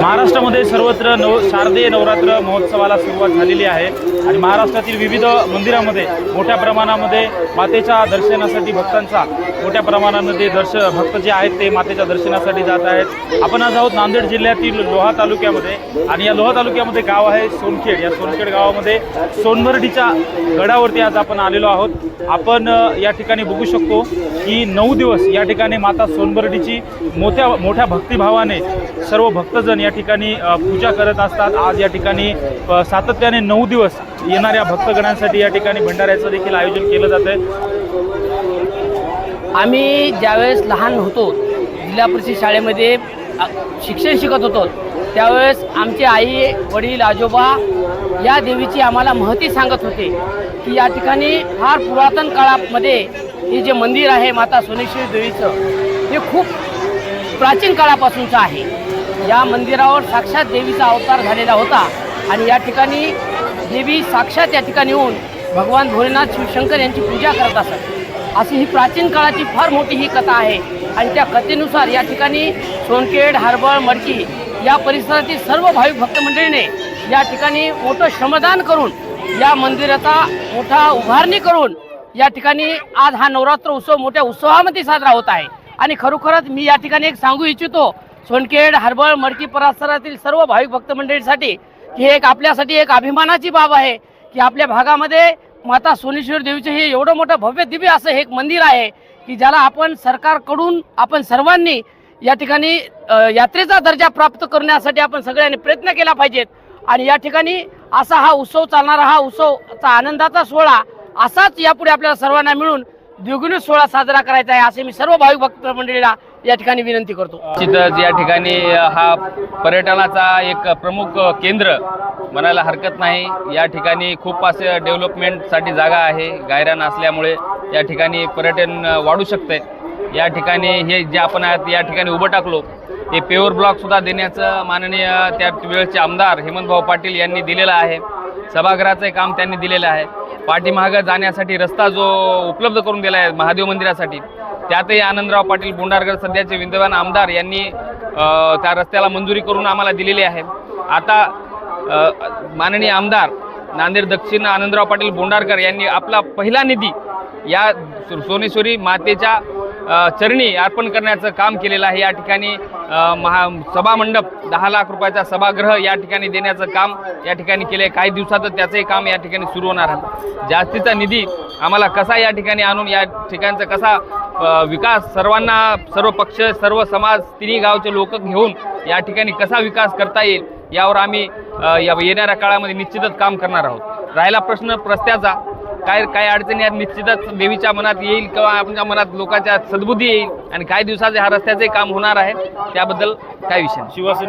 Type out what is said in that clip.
महाराष्ट्रामध्ये सर्वत्र नव शारदीय नवरात्र महोत्सवाला सुरुवात झालेली आहे. आणि महाराष्ट्रातील विविध मंदिरामध्ये मोठ्या प्रमाणामध्ये मातेच्या दर्शनासाठी भक्तांचा मोठ्या प्रमाणामध्ये दर्श भक्त जे आहेत ते मातेच्या दर्शनासाठी जात आहेत. आपण आज आहोत नांदेड जिल्ह्यातील लोहा तालुक्यामध्ये आणि या लोहा तालुक्यामध्ये गाव आहे सोनखेड. या सोनखेड गावामध्ये सोनभरडीच्या गडावरती आज आपण आलेलो आहोत. आपण या ठिकाणी बघू शकतो की नऊ दिवस या ठिकाणी माता सोनबर्डीची मोठ्या मोठ्या भक्तिभावाने सर्व भक्तजण या ठिकाणी पूजा करत असतात. आज या ठिकाणी सातत्याने नऊ दिवस येणाऱ्या भक्तगणांसाठी या ठिकाणी भंडाऱ्याचं देखील आयोजन केलं जातं आहे आम्ही ज्यावेळेस लहान होतो जिल्हा परिषद शाळेमध्ये शिक्षण शिकत होतो त्यावेळेस आमचे आई वडील आजोबा या देवीची आम्हाला महती सांगत होते की या ठिकाणी फार पुरातन काळामध्ये हे जे मंदिर आहे माता सोनेश्वरी देवीचं हे खूप प्राचीन काळापासूनचं आहे. या मंदिरावर साक्षात देवीचा अवतार झालेला होता आणि या ठिकाणी देवी साक्षात या ठिकाणी येऊन भगवान भोलेनाथ शिवशंकर यांची पूजा करत असत. अशी ही प्राचीन काळाची फार मोठी ही कथा आहे. आणि त्या कथेनुसार या ठिकाणी सोनखेड हरबळ मडकी या परिसरातील सर्व भाविक भक्त मंडळीने या ठिकाणी मोठं श्रमदान करून या मंदिराचा मोठा उभारणी करून या ठिकाणी आज हा नवरात्र उत्सव मोठ्या उत्सवामध्ये साजरा होत आहे. आणि खरोखरच मी या ठिकाणी एक सांगू इच्छितो सोनखेड हरबळ मडकी परिसरातील सर्व भाविक भक्त मंडळीसाठी की एक आपल्यासाठी एक अभिमानाची बाब आहे की आपल्या भागामध्ये माता सोनेश्वर देवीचं हे एवढं मोठं भव्य दिव्य असं हे एक मंदिर आहे की ज्याला आपण सरकारकडून आपण सर्वांनी या ठिकाणी यात्रेचा दर्जा प्राप्त करण्यासाठी आपण सगळ्यांनी प्रयत्न केला पाहिजेत. आणि या ठिकाणी असा हा उत्सव चालणारा हा उत्सवचा आनंदाचा सोहळा असाच यापुढे आपल्याला सर्वांना मिळून द्विगुणित सोहळा साजरा करायचा आहे असे मी सर्व भाविक भक्त मंडळीला या ठिकाणी विनंती करतो. निश्चितच या ठिकाणी हा पर्यटनाचा एक प्रमुख केंद्र म्हणायला हरकत नाही. या ठिकाणी खूप असे डेव्हलपमेंटसाठी जागा आहे. गायरान असल्यामुळे या ठिकाणी पर्यटन वाढू शकते. या ठिकाणी हे जे आपण आहेत या ठिकाणी उभं टाकलो ते पेवर ब्लॉकसुद्धा देण्याचं माननीय त्या वेळचे आमदार हेमंतभाऊ पाटील यांनी दिलेलं आहे. सभागृहाचं काम त्यांनी दिलेलं आहे. पाठीमागं जाण्यासाठी रस्ता जो उपलब्ध करून दिला आहे महादेव मंदिरासाठी त्यातही आनंदराव पाटील बोंडारकर सध्याचे विद्यमान आमदार यांनी त्या रस्त्याला मंजुरी करून आम्हाला दिलेली आहे. आता माननीय आमदार नांदेड दक्षिण आनंदराव पाटील बोंडारकर यांनी आपला पहिला निधी या सोनेश्वरी मातेच्या चरणी अर्पण करण्याचं काम केलेलं आहे. या ठिकाणी महा सभामंडप दहा लाख रुपयाचा सभागृह या ठिकाणी देण्याचं काम या ठिकाणी केलं आहे काही दिवसातच त्याचंही काम या ठिकाणी सुरू होणार आहे. जास्तीचा निधी आम्हाला कसा या ठिकाणी आणून या ठिकाणचा कसा विकास सर्वांना सर्व पक्ष सर्व समाज तिन्ही गावचे लोक घेऊन या ठिकाणी कसा विकास करता येईल यावर आम्ही या येणाऱ्या काळामध्ये निश्चितच काम करणार आहोत. राहिला प्रश्न रस्त्याचा. काय काय अडचणी आहेत निश्चितच देवीच्या मनात येईल किंवा आपल्या मनात लोकांच्या सद्बुद्धी येईल आणि काही दिवसाचे हा रस्त्याचे काम होणार आहे त्याबद्दल काय विषय शिवसेने